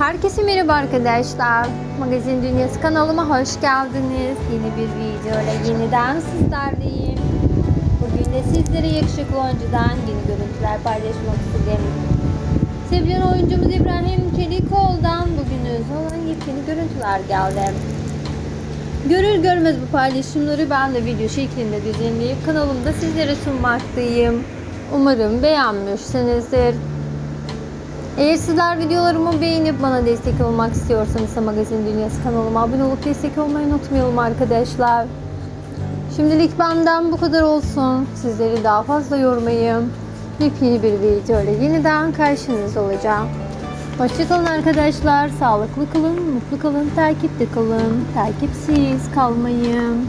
Herkese merhaba arkadaşlar. Magazin Dünyası kanalıma hoş geldiniz. Yeni bir videoyla yeniden sizlerleyim. Bugün de sizlere yakışıklı oyuncudan yeni görüntüler paylaşmak istedim. Sevilen oyuncumuz İbrahim Çelikoğlu'dan bugün özel olan yepyeni görüntüler geldi. Görür görmez bu paylaşımları ben de video şeklinde düzenleyip kanalımda sizlere sunmaktayım. Umarım beğenmişsinizdir. Eğer sizler videolarımı beğenip bana destek olmak istiyorsanız Magazin Dünyası kanalıma abone olup destek olmayı unutmayalım arkadaşlar. Şimdilik benden bu kadar olsun. Sizleri daha fazla yormayayım. Yepyeni bir video ile yeniden karşınızda olacağım. Hoşçakalın arkadaşlar. Sağlıklı kalın, mutlu kalın, takipte kalın. Takipsiz kalmayın.